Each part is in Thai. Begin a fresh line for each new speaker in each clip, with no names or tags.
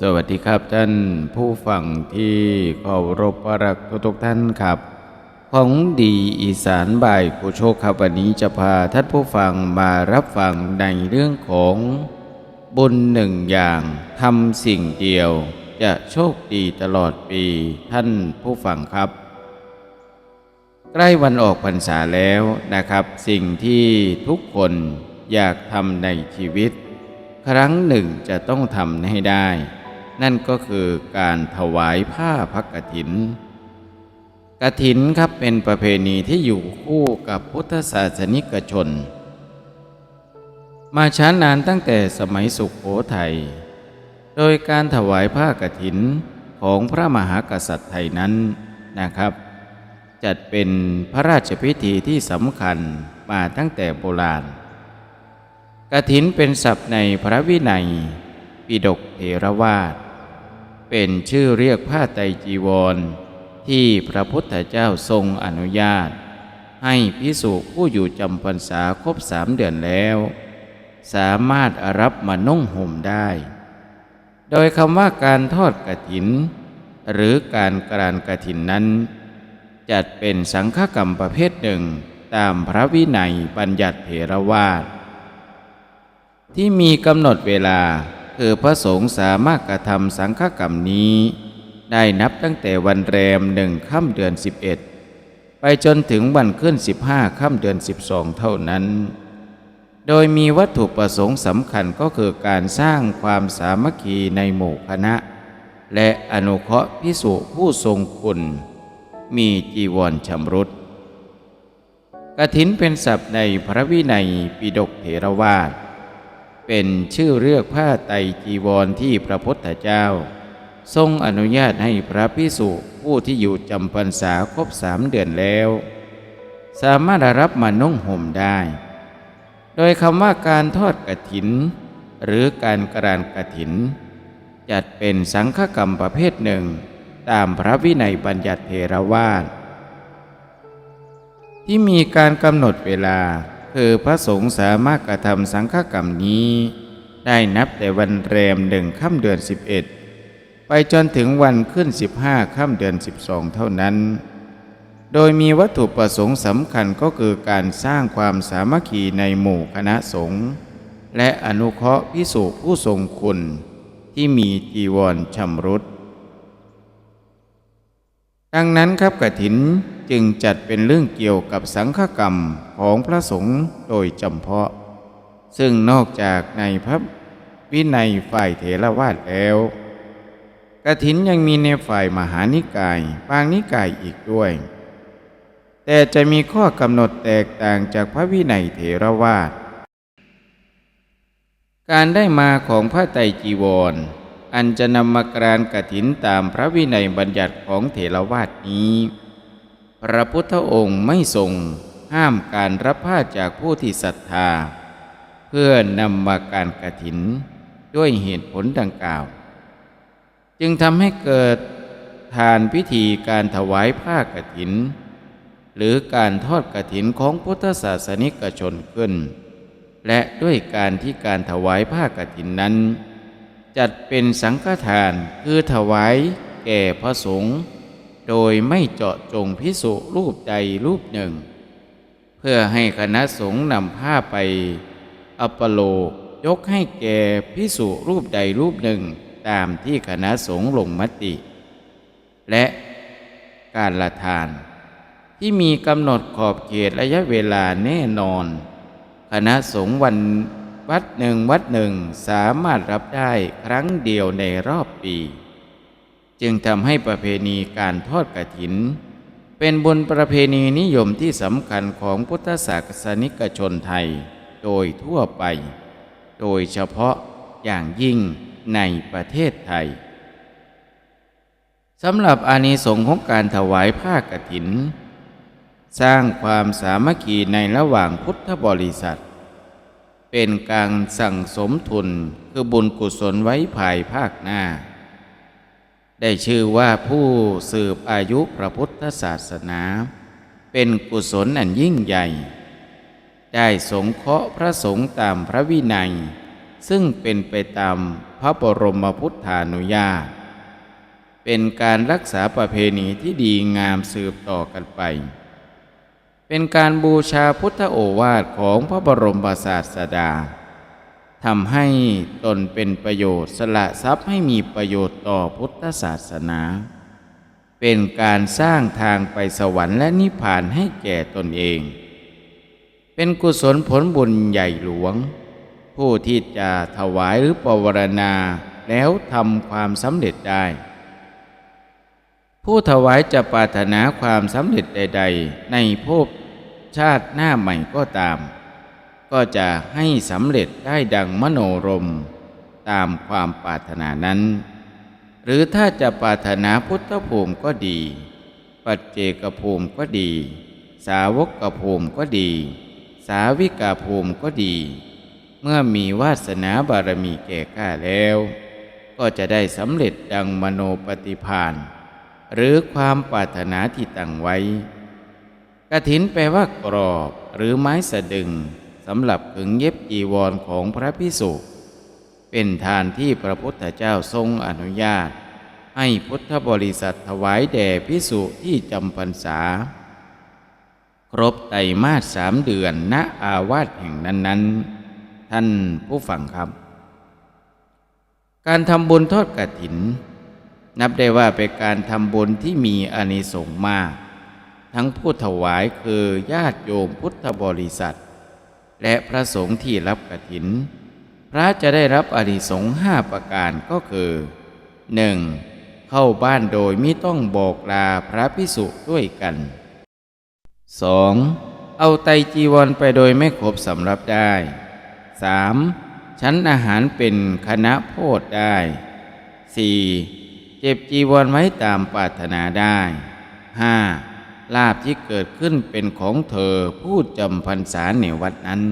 สวัสดีครับท่านผู้ฟังที่เคารพรักทุกท่านครับ ของดีอีสานบ่ายผู้โชคครับวันนี้จะพาท่านผู้ฟังมารับฟังในเรื่องของบุญหนึ่งอย่างทำสิ่งเดียว จะโชคดีตลอดปีท่านผู้ฟังครับ ใกล้วันออกพรรษาแล้วนะครับ สิ่งที่ทุกคนอยากทำในชีวิต ครั้งหนึ่งจะต้องทำให้ได้ นั่นก็คือการถวายผ้าพักกฐินกฐินครับเป็นประเพณีที่อยู่คู่กับพุทธศาสนิกชน มาช้านานตั้งแต่สมัยสุขโขทัย โดยการถวายผ้ากฐินของพระมหากษัตริย์ไทยนั้นนะครับ จัดเป็นพระราชพิธีที่สำคัญมาตั้งแต่โบราณ กฐินเป็นศัพท์ในพระวินัย ปิฎกเถรวาทเป็นชื่อเรียกผ้าไตจีวร ที่พระพุทธเจ้าทรงอนุญาต ให้พิสุผู้อยู่จำพรรษาครบสามเดือนแล้ว สามารถรับมานุ่งห่มได้ โดยคำว่าการทอดกฐิน หรือการกรานกฐินนั้น จัดเป็นสังฆกรรมประเภทหนึ่งตามพระวินัยบัญญัติเถรวาท ที่มีกำหนดเวลา คือพระสงฆ์สามารถกระทำสังฆกรรมนี้ ได้นับตั้งแต่วันแรมหนึ่งค่ำเดือน 11 ไปจนถึงวันขึ้น 15ค่ำเดือน 12 เท่านั้น โดยมีวัตถุประสงค์สำคัญก็คือการสร้างความสามัคคีในหมู่คณะ และอนุเคราะห์พิสุผู้ทรงคุณ มีจีวรชำรุดกฐินเป็นศัพท์ในพระวินัยปิฎกเถรวาท เป็นชื่อเรียกผ้าไตรจีวรที่พระพุทธเจ้า ทรงอนุญาตให้พระพิสุผู้ที่อยู่จำพรรษาครบสามเดือนแล้ว สามารถรับมานุ่งห่มได้ โดยคำว่าการทอดกฐิน หรือการกรานกฐิน จัดเป็นสังฆกรรมประเภทหนึ่ง ตามพระวินัยบัญญัติเทรวาทที่มีการกำหนดเวลา คือพระสงฆ์สามารถกระทำสังฆกรรมนี้ ได้นับแต่วันแรมหนึ่งค่ำเดือน 11 ไปจนถึงวันขึ้น 15ค่ำเดือน 12 เท่านั้น โดยมีวัตถุประสงค์สำคัญก็คือการสร้างความสามัคคีในหมู่คณะสงฆ์และอนุเคราะห์พิสุผู้ทรงคุณที่มีจีวรชำรุด ดังนั้นครับกฐินจึงจัดเป็นเรื่องเกี่ยวกับสังฆกรรมของพระสงฆ์โดยจำเพาะ ซึ่งนอกจากในพระวินัยฝ่ายเถรวาทแล้วกฐินยังมีในฝ่ายมหานิกายบางนิกายอีกด้วย แต่จะมีข้อกำหนดแตกต่างจากพระวินัยเถรวาทการได้มาของพระไตรจีวร อันจะนำมากรานกฐินตามพระวินัยบัญญัติของเถรวาทนี้ พระพุทธองค์ไม่ทรงห้ามการรับผ้าจากผู้ที่ศรัทธา เพื่อนำมาการกฐินด้วยเหตุผลดังกล่าว จึงทำให้เกิดทานพิธีการถวายผ้ากฐิน หรือการทอดกฐินของพุทธศาสนิกชนขึ้น และด้วยการที่การถวายผ้ากฐินนั้น จัดเป็นสังฆทานคือถวายแก่พระสงฆ์โดยไม่เจาะจงพิสุรูปใดรูปหนึ่ง เพื่อให้คณะสงฆ์นำผ้าไป อัปโลกยกให้แก่พิสุรูปใดรูปหนึ่งตามที่คณะสงฆ์ลงมติ และการละทาน ที่มีกำหนดขอบเขตระยะเวลาแน่นอน คณะสงฆ์วัน วัดหนึ่งวัดหนึ่งสามารถรับได้ครั้งเดียวในรอบปี จึงทำให้ประเพณีการทอดกฐิน เป็นบุญประเพณีนิยมที่สำคัญของพุทธศาสนิกชนไทย โดยทั่วไป โดยเฉพาะอย่างยิ่งในประเทศไทยสำหรับอานิสงส์ของการถวายผ้ากฐิน สร้างความสามัคคีในระหว่างพุทธบริษัท เป็นการสั่งสมทุนคือบุญกุศลไว้ภายภาคหน้า ได้ชื่อว่าผู้สืบอายุพระพุทธศาสนา เป็นกุศลอันยิ่งใหญ่ ได้สงเคราะห์พระสงฆ์ตามพระวินัย ซึ่งเป็นไปตามพพระบรมพุทธานุญาต เป็นการรักษาประเพณีที่ดีงามสืบต่อกันไป เป็นการบูชาพุทธโอวาทของพระบรมศาสดาทำให้ตนเป็นประโยชน์สละทรัพย์ให้มีประโยชน์ต่อพุทธศาสนา เป็นการสร้างทางไปสวรรค์และนิพพานให้แก่ตนเอง เป็นกุศลผลบุญใหญ่หลวง ผู้ที่จะถวายหรือปวารณาแล้วทำความสำเร็จได้ ผู้ถวายจะปรารถนาความสำเร็จใด ๆ ในภพ ชาติหน้าใหม่ก็ตาม ก็จะให้สำเร็จได้ดังมโนรม ตามความปรารถนานั้น หรือถ้าจะปรารถนาพุทธภูมิก็ดี ปัจเจกภูมิก็ดี สาวกภูมิก็ดี สาวิกาภูมิก็ดี เมื่อมีวาสนาบารมีแก่กล้าแล้ว ก็จะได้สำเร็จดังมโนปฏิพานหรือความปรารถนาที่ตั้งไว้ กระถินแปลว่ากรอบหรือไม้สะดึงสำหรับขึงเย็บจีวรของพระพิสุเป็นทานที่พระพุทธเจ้าทรงอนุญาต ให้พุทธบริษัทถวายแด่พิสุที่จำพรรษา ครบไตรมาสสามเดือนณอาวาสแห่งนั้น ๆ ท่านผู้ฟังครับ การทำบุญทอดกฐิน นับได้ว่าเป็นการทำบุญที่มีอานิสงส์มาก ทั้งผู้ถวายคือญาติโยมพุทธบริษัท และพระสงฆ์ที่รับกฐิน พระจะได้รับอานิสงส์ห้าประการก็คือ 1. เข้าบ้านโดยไม่ต้องบอกลาพระพิสุด้วยกัน 2. เอาไตจีวรไปโดยไม่ครบสำรับได้ 3. ชั้นอาหารเป็นคณะโพธได้ 4. เจ็บจีวรไว้ตามปรารถนาได้ 5. ลาบที่เกิดขึ้นเป็นของเธอผู้จำพรรษาในวัดนั้น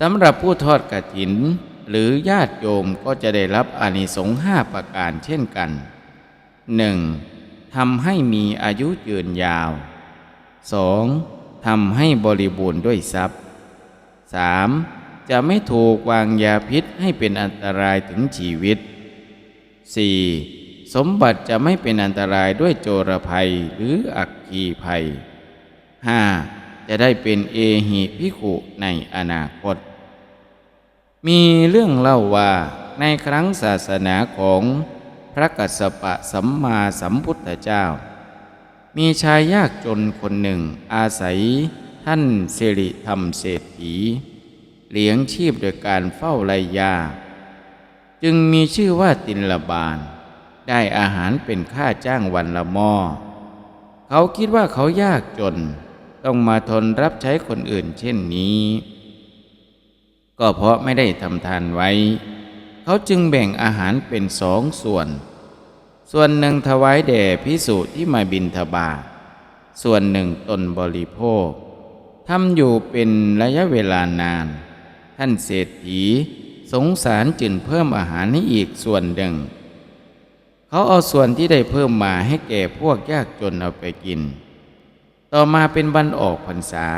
สำหรับผู้ทอดกฐิน หรือญาติโยมก็จะได้รับอานิสงส์ห้าประการเช่นกัน 1. ทำให้มีอายุยืนยาว 2. ทำให้บริบูรณ์ด้วยทรัพย์ 3. จะไม่ถูกวางยาพิษให้เป็นอันตรายถึงชีวิต 4. สมบัติจะไม่เป็นอันตรายด้วยโจรภัยหรืออักขีภัย 5. จะได้เป็นเอหิพิขุในอนาคต มีเรื่องเล่าว่าในครั้งศาสนาของพระกัสสปะสัมมาสัมพุทธเจ้า มีชายยากจนคนหนึ่งอาศัยท่านสิริธรรมเศรษฐีเลี้ยงชีพโดยการเฝ้าไรยา จึงมีชื่อว่าตินละบาน ได้อาหารเป็นค่าจ้างวันละหม้อเขาคิดว่าเขายากจน ต้องมาทนรับใช้คนอื่นเช่นนี้ ก็เพราะไม่ได้ทำทานไว้ เขาจึงแบ่งอาหารเป็นสองส่วน ส่วนหนึ่งถวายแด่พิสุที่มาบินทบาทส่วนหนึ่งตนบริโภคทำอยู่เป็นระยะเวลานาน ท่านเศรษฐีสงสารจึงเพิ่มอาหารให้อีกส่วนหนึ่ง เขาเอาส่วนที่ได้เพิ่มมาให้แก่พวกยากจนเอาไปกิน ต่อมาเป็นวันออกพรรษา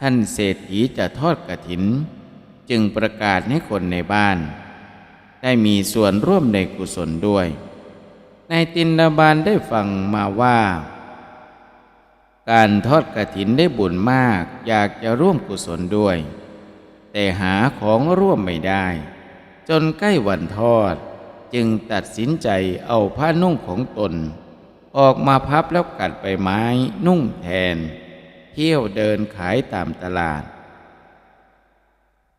ท่านเศรษฐีจะทอดกระถิน จึงประกาศให้คนในบ้าน ได้มีส่วนร่วมในกุศลด้วยในตินดาบานได้ฟังมาว่า การทอดกระถินได้บุญมากอยากจะร่วมกุศลด้วย แต่หาของร่วมไม่ได้ จนใกล้วันทอด จึงตัดสินใจเอาผ้านุ่งของตน ออกมาพับแล้วกัดใบไม้นุ่งแทน เที่ยวเดินขายตามตลาด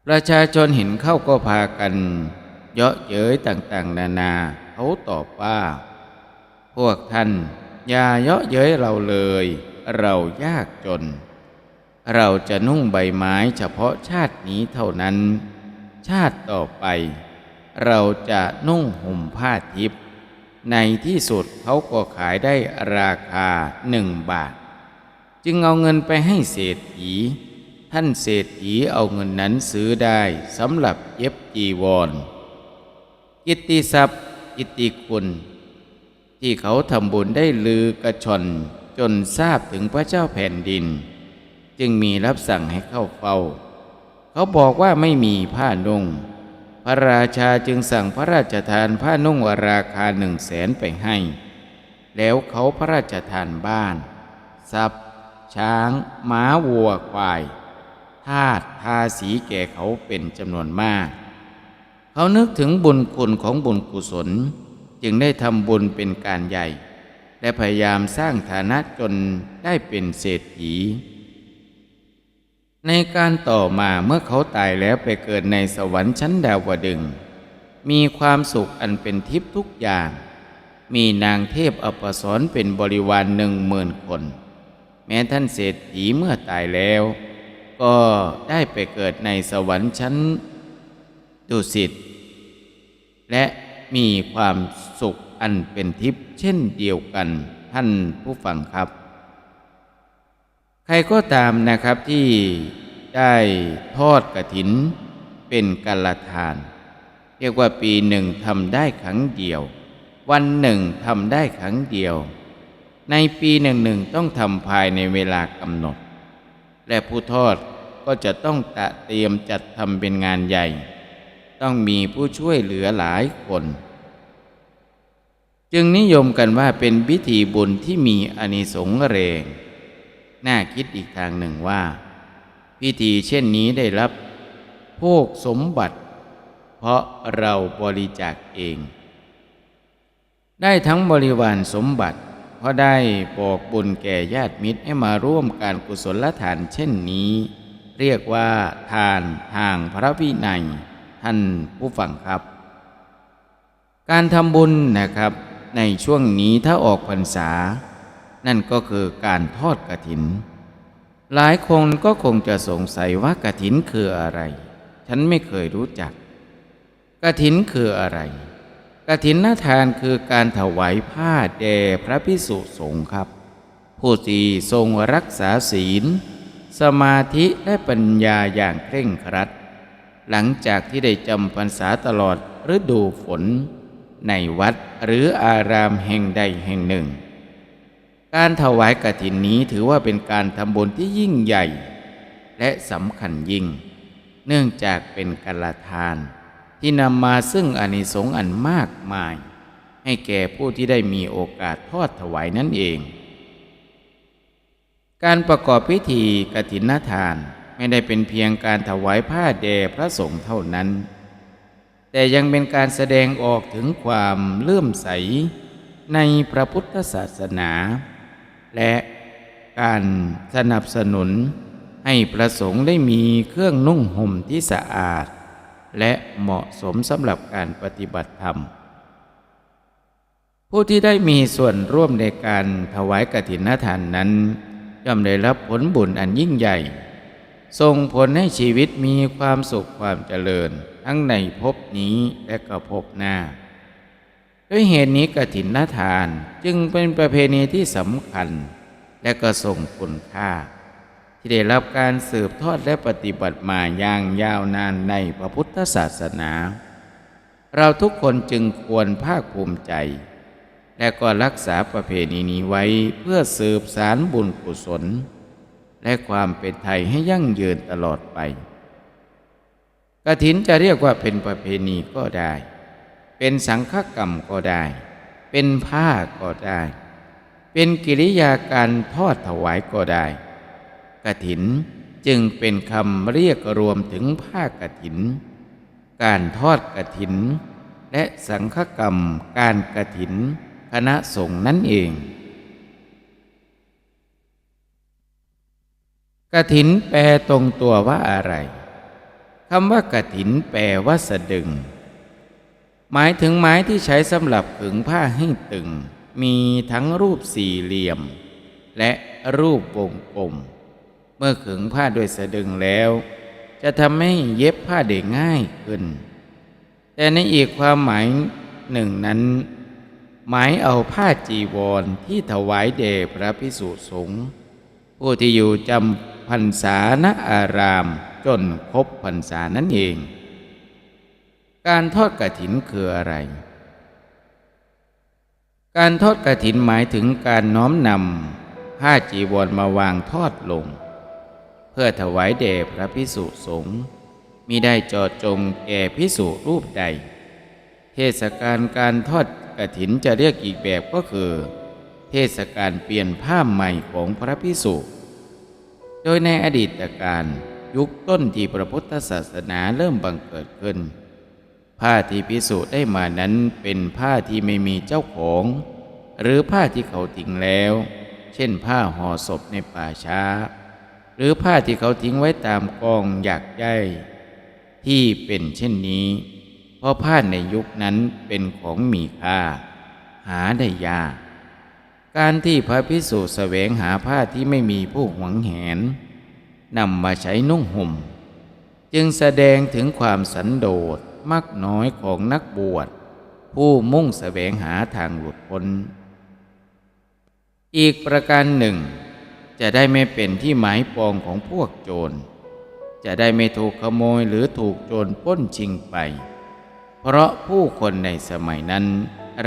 ประชาชนเห็นเข้าก็พากัน เยาะเย้ยต่างๆ นานาเขาตอบว่า พวกท่านอย่าเยาะเย้ยเราเลย เรายากจน เราจะนุ่งใบไม้เฉพาะชาตินี้เท่านั้น ชาติต่อไป เราจะนุ่งห่มผ้าทิพย์ในที่สุดเขาก็ขายได้ราคาหนึ่งบาท จึงเอาเงินไปให้เศรษฐี ท่านเศรษฐีเอาเงินนั้นซื้อได้สำหรับเย็บจีวร กิตติทรัพย์ กิตติคุณ ที่เขาทำบุญได้ลือกระชอนจนทราบถึงพระเจ้าแผ่นดิน จึงมีรับสั่งให้เข้าเฝ้า เขาบอกว่าไม่มีผ้านุ่ง พระราชาจึงสั่งพระราชทานผ้านุ่งราคาหนึ่งแสนไปให้ แล้วเขาพระราชทานบ้าน ทรัพย์ ช้าง ม้าวัวควายทาสทาสีแก่เขาเป็นจำนวนมาก เขานึกถึงบุญคุณของบุญกุศล จึงได้ทำบุญเป็นการใหญ่ และพยายามสร้างฐานะจนได้เป็นเศรษฐี ในการต่อมาเมื่อเขาตายแล้วไปเกิดในสวรรค์ชั้นดาวดึง มีความสุขอันเป็นทิพย์ทุกอย่าง มีนางเทพอปสรเป็นบริวารหนึ่งหมื่นคน แม้ท่านเศรษฐีเมื่อตายแล้ว ก็ได้ไปเกิดในสวรรค์ชั้นดุสิตและมีความสุขอันเป็นทิพย์เช่นเดียวกันท่านผู้ฟังครับ ใครก็ตามนะครับที่ได้ทอดกระถินเป็นกัลทาน เรียกว่าปีหนึ่งทำได้ครั้งเดียว วันหนึ่งทำได้ครั้งเดียว ในปีหนึ่งหนึ่งต้องทำภายในเวลากำหนด และผู้ทอดก็จะต้องตะเตรียมจัดทำเป็นงานใหญ่ ต้องมีผู้ช่วยเหลือหลายคนจึงนิยมกันว่าเป็นพิธีบุญที่มีอานิสงส์เรง น่าคิดอีกทางหนึ่งว่า พิธีเช่นนี้ได้รับโภคสมบัติ เพราะเราบริจาคเอง ได้ทั้งบริวารสมบัติ เพราะได้บอกบุญแก่ญาติมิตรให้มาร่วมการกุศลทานเช่นนี้ เรียกว่าทานทางพระวินัย ท่านผู้ฟังครับ การทำบุญนะครับในช่วงนี้ถ้าออกพรรษา นั่นก็คือการทอดกระถิน หลายคนก็คงจะสงสัยว่ากระถินคืออะไร ฉันไม่เคยรู้จักกระถินคืออะไรกระถินนาทานคือการถวายผ้าแด่พระพิสุสงฆ์ครับ ผู้ที่ทรงรักษาศีล สมาธิและปัญญาอย่างเคร่งครัด หลังจากที่ได้จำพรรษาตลอดฤดูฝน ในวัดหรืออารามแห่งใดแห่งหนึ่ง การถวายกฐินนี้ถือว่าเป็นการทำบุญที่ยิ่งใหญ่ และสำคัญยิ่ง เนื่องจากเป็นกัลทาน ที่นำมาซึ่งอานิสงส์อันมากมาย ให้แก่ผู้ที่ได้มีโอกาสทอดถวายนั่นเอง การประกอบพิธีกฐินทานไม่ได้เป็นเพียงการถวายผ้าแด่พระสงฆ์เท่านั้น แต่ยังเป็นการแสดงออกถึงความเลื่อมใสในพระพุทธศาสนา และการสนับสนุนให้ประสงค์ได้มีเครื่องนุ่งห่มที่สะอาด และเหมาะสมสำหรับการปฏิบัติธรรม ผู้ที่ได้มีส่วนร่วมในการถวายกฐินทานนั้นย่อมได้รับผลบุญอันยิ่งใหญ่ส่งผลให้ชีวิตมีความสุขความเจริญ ทั้งในภพนี้และก็ภพหน้า ด้วยเหตุนี้กฐินนทานจึงเป็นประเพณีที่สำคัญ และก็ส่งคุณค่า ที่ได้รับการสืบทอดและปฏิบัติมาอย่างยาวนานในพระพุทธศาสนา เราทุกคนจึงควรภาคภูมิใจ และก็รักษาประเพณีนี้ไว้เพื่อสืบสารบุญกุศล และความเป็นไทยให้ยั่งยืนตลอดไปกฐินจะเรียกว่าเป็นประเพณีก็ได้ เป็นสังฆกรรมก็ได้ เป็นผ้าก็ได้ เป็นกิริยาการทอดถวายก็ได้กฐินจึงเป็นคำเรียกรวมถึงผ้ากฐิน การทอดกฐิน และสังฆกรรมการกฐิน คณะสงฆ์นั่นเองกฐินแปลตรงตัวว่าอะไรคำว่ากฐินแปลว่าสะดึง หมายถึงไม้ที่ใช้สำหรับขึงผ้าให้ตึง มีทั้งรูปสี่เหลี่ยม และรูปวงกลม เมื่อขึงผ้าด้วยสะดึงแล้ว จะทำให้เย็บผ้าได้ง่ายขึ้น แต่ในอีกความหมายหนึ่งนั้นหมายเอาผ้าจีวรที่ถวายเดชพระพิสุสงฆ์ผู้ที่อยู่จำพรรษาณอารามจนครบพรรษานั่นเอง การทอดกระถินคืออะไร การทอดกระถินหมายถึงการน้อมนำผ้าจีวรมาวางทอดลง เพื่อถวายแด่พระพิสุสงฆ์มิได้จอดจงแก่พิสุรูปใด เทศกาลการทอดกระถินจะเรียกอีกแบบก็คือ เทศกาลเปลี่ยนผ้าใหม่ของพระพิสุโดยในอดีตการยุคต้นที่พระพุทธศาสนาเริ่มบังเกิดขึ้น ผ้าที่พิสุได้มานั้นเป็นผ้าที่ไม่มีเจ้าของ หรือผ้าที่เขาทิ้งแล้ว เช่นผ้าห่อศพในป่าช้า หรือผ้าที่เขาทิ้งไว้ตามกองอยากใยที่เป็นเช่นนี้ เพราะผ้าในยุคนั้นเป็นของมีค่า หาได้ยากการที่พระพิสุแสวงหาผ้าที่ไม่มีผู้หวงแหนนำมาใช้นุ่งห่ม จึงแสดงถึงความสันโดษ มักน้อยของนักบวช ผู้มุ่งแสวงหาทางหลุดพ้น อีกประการหนึ่ง จะได้ไม่เป็นที่หมายปองของพวกโจร จะได้ไม่ถูกขโมยหรือถูกโจรป้นชิงไป เพราะผู้คนในสมัยนั้น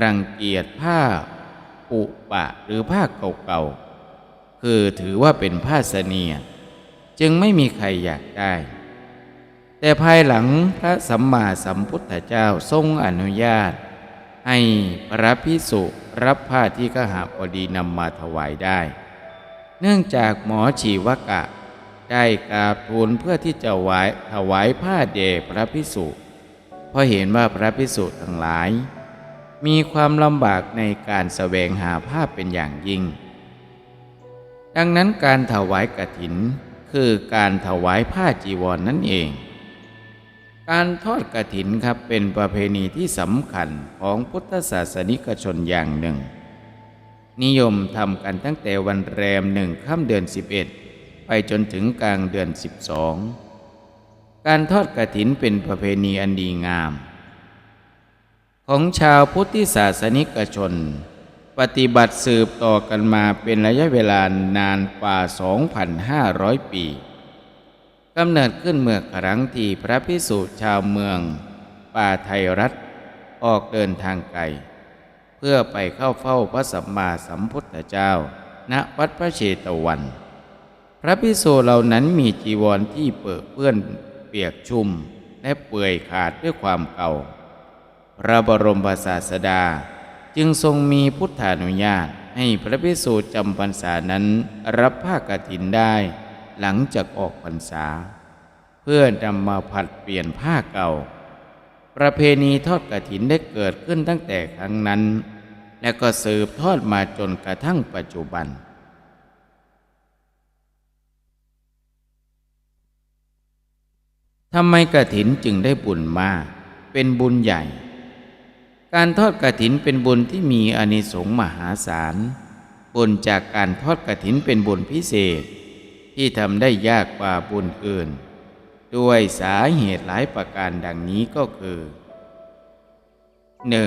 รังเกียจผ้า ปุปะหรือผ้าเก่าๆคือถือว่าเป็นผ้าเสนียจึงไม่มีใครอยากได้ แต่ภายหลังพระสัมมาสัมพุทธเจ้าทรงอนุญาต ให้พระพิสุรับผ้าที่กหาพอดีนำมาถวายได้ เนื่องจากหมอชีวกะ ได้กราบทูลเพื่อที่จะไหวถวายผ้าเดพระพิสุเพราะเห็นว่าพระพิสุทั้งหลาย มีความลำบากในการแสวงหาผ้าเป็นอย่างยิ่ง ดังนั้นการถวายกฐินคือการถวายผ้าจีวรนนั่นเอง การทอดกฐินครับเป็นประเพณีที่สำคัญของพุทธศาสนิกชนอย่างหนึ่ง นิยมทำกันตั้งแต่วันแรมหนึ่งค่ำเดือน 11 ไปจนถึงกลางเดือน 12 การทอดกฐินเป็นประเพณีอันดีงาม ของชาวพุทธศาสนิกชน ปฏิบัติสืบต่อกันมาเป็นระยะเวลานานกว่า 2,500 ปี กำเนิดขึ้นเมื่อครั้งที่พระพิสุชาวเมือง ป่าไทยรัฐออกเดินทางไกล เพื่อไปเข้าเฝ้าพระสัมมาสัมพุทธเจ้า ณวัดพระเชตวัน พระพิสุเหล่านั้นมีจีวรที่เปื้อเปื้อนเปียกชุ่มและเปื่อยขาดด้วยความเก่า พระบรมศาสดาจึงทรงมีพุทธานุญาตให้พระพิสุจำพรรษานั้นรับผ้ากฐินได้ หลังจากออกพรรษา เพื่อนำมาผัดเปลี่ยนผ้าเก่า ประเพณีทอดกฐินได้เกิดขึ้นตั้งแต่ครั้งนั้น และก็สืบทอดมาจนกระทั่งปัจจุบันทำไมกฐินจึงได้บุญมาก เป็นบุญใหญ่ การทอดกฐินเป็นบุญที่มีอานิสงส์มหาศาล บุญจากการทอดกฐินเป็นบุญพิเศษ ที่ทำได้ยากกว่าบุญอื่น ด้วยสาเหตุหลายประการดังนี้ก็คือ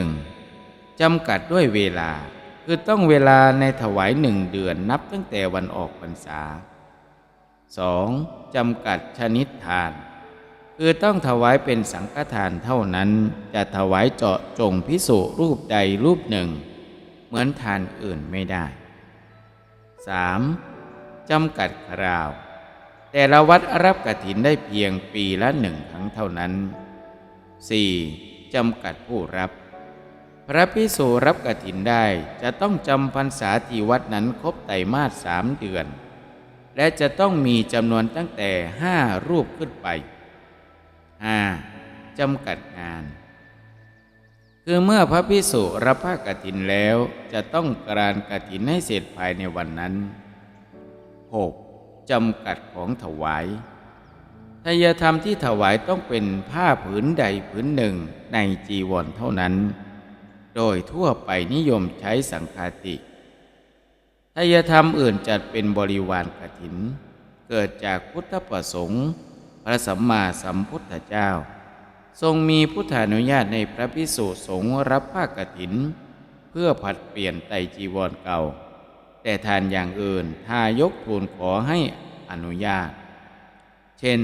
1. จำกัดด้วยเวลา คือต้องเวลาในถวายหนึ่งเดือนนับตั้งแต่วันออกพรรษา 2. จำกัดชนิดทาน คือต้องถวายเป็นสังฆทานเท่านั้น จะถวายเจาะจงพิสุรูปใดรูปหนึ่ง เหมือนทานอื่นไม่ได้ 3. จำกัดคราว แต่ละวัดรับกฐินได้เพียงปีละหนึ่งครั้งเท่านั้น 4. จำกัดผู้รับ พระพิสุรับกฐินได้จะต้องจำพรรษาที่วัดนั้นครบไตรมาสสามเดือน และจะต้องมีจำนวนตั้งแต่ห้ารูปขึ้นไป 5. จำกัดงาน คือเมื่อพระพิสุรับผ้ากฐินแล้วจะต้องกรานกฐินให้เสร็จภายในวันนั้น 6. จำกัดของถวายทายธรรมที่ถวายต้องเป็นผ้าผืนใดผืนหนึ่งในจีวรเท่านั้น โดยทั่วไปนิยมใช้สังฆาติทายธรรมอื่นจัดเป็นบริวารกฐิน เกิดจากพุทธประสงค์ พระสัมมาสัมพุทธเจ้า ทรงมีพุทธานุญาตในพระพิสุสงฆ์รับผ้ากฐิน เพื่อผัดเปลี่ยนไตจีวรเก่า แต่ทานอย่างอื่นทายกทูลขอให้อนุญาต เช่น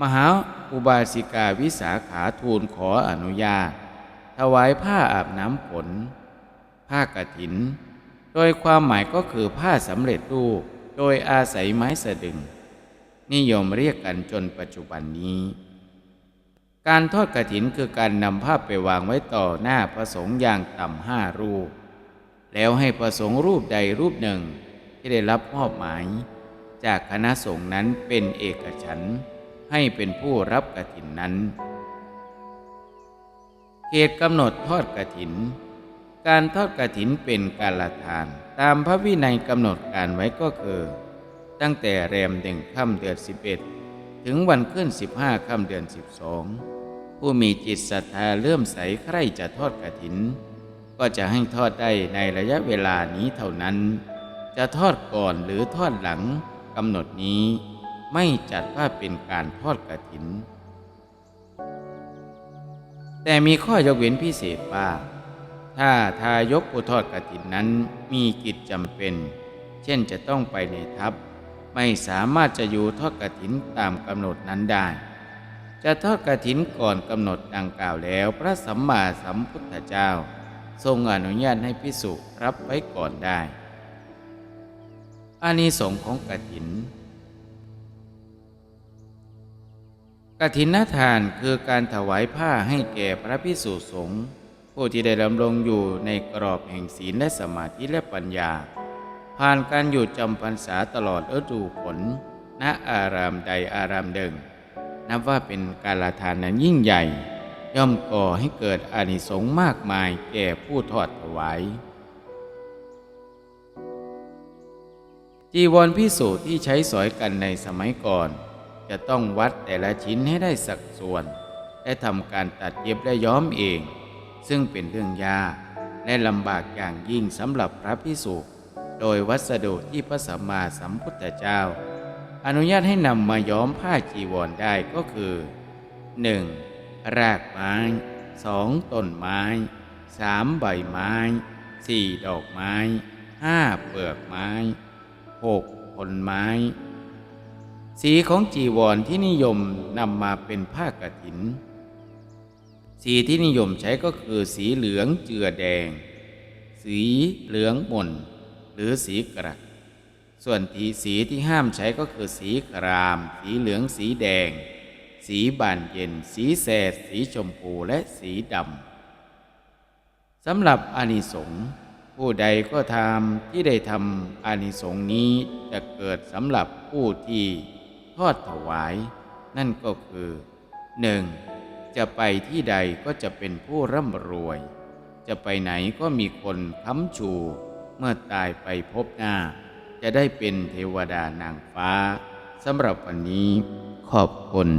มหาอุบาสิกาวิสาขาทูลขออนุญาต ถวายผ้าอาบน้ำฝนผ้ากฐิน โดยความหมายก็คือผ้าสำเร็จรูปโดยอาศัยไม้สะดึง นิยมเรียกกันจนปัจจุบันนี้ การทอดกระถินคือการนำภาไปวางไว้ต่อหน้าพระสงฆ์อย่างต่ำห้ารูป แล้วให้พระสงฆ์รูปใดรูปหนึ่ง ที่ได้รับมอบหมาย จากคณะสงฆ์นั้นเป็นเอกฉันท์ให้เป็นผู้รับกระถินนั้น เขตกำหนดทอดกระถิน การทอดกระถินเป็นการละทาน ตามพระวินัยกำหนดการไว้ก็คือ ตั้งแต่แรมหนึ่งค่ำเดือนสิบเอ็ดถึงวันขึ้นสิบห้าค่ำเดือนสิบสองผู้มีจิตศรัทธาเลื่อมใสใคร่จะทอดกระถิน ก็จะให้ทอดได้ในระยะเวลานี้เท่านั้น จะทอดก่อนหรือทอดหลังกำหนดนี้ ไม่จัดว่าเป็นการทอดกระถิน แต่มีข้อยกเว้นพิเศษว่า ถ้าทายกผู้ทอดกระถินนั้นมีกิจจำเป็น เช่นจะต้องไปในทัพ ไม่สามารถจะอยู่ทอดกระถินตามกำหนดนั้นได้จะทอดกระถินก่อนกำหนดดังกล่าวแล้ว พระสัมมาสัมพุทธเจ้า ทรงอนุญาตให้พิสุรับไว้ก่อนได้ อานิสงส์ของกฐินกฐินทานคือการถวายผ้าให้แก่พระพิสุสงฆ์ผู้ที่ได้ดำรงอยู่ในกรอบแห่งศีลและสมาธิและปัญญา ผ่านการอยู่จำพรรษาตลอดฤดูฝนณอารามใดอารามหนึ่งนับว่าเป็นการละทานนั้นยิ่งใหญ่ ย่อมก่อให้เกิดอานิสงส์มากมายแก่ผู้ทอดถวาย จีวรพิสูจน์ที่ใช้สอยกันในสมัยก่อน จะต้องวัดแต่ละชิ้นให้ได้สักส่วน และทำการตัดเย็บและย้อมเอง ซึ่งเป็นเรื่องยากและลำบากอย่างยิ่งสำหรับพระพิสุโดยวัสดุที่พระสัมมาสัมพุทธเจ้า อนุญาตให้นำมาย้อมผ้าจีวรได้ก็คือ 1. รากไม้ 2. ต้นไม้ 3. ใบไม้ 4. ดอกไม้ 5. เปลือกไม้ 6. ผลไม้ สีของจีวรที่นิยมนำมาเป็นผ้ากฐิน สีที่นิยมใช้ก็คือสีเหลืองเจือแดง สีเหลืองหม่น หรือสีกระส่วนที่สีที่ห้ามใช้ก็คือสีคราม สีเหลืองสีแดง สีบานเย็น สีแสด สีชมพูและสีดำสำหรับอานิสงส์ผู้ใดก็ทำที่ได้ทำอานิสงส์นี้จะเกิดสำหรับผู้ที่ทอดถวาย นั่นก็คือหนึ่งจะไปที่ใดก็จะเป็นผู้ร่ำรวย จะไปไหนก็มีคนค้ำชู เมื่อตายไปพบหน้า จะได้เป็นเทวดานางฟ้าสำหรับวันนี้ขอบคุณ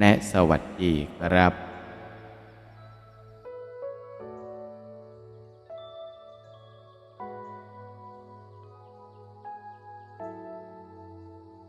และสวัสดีครับ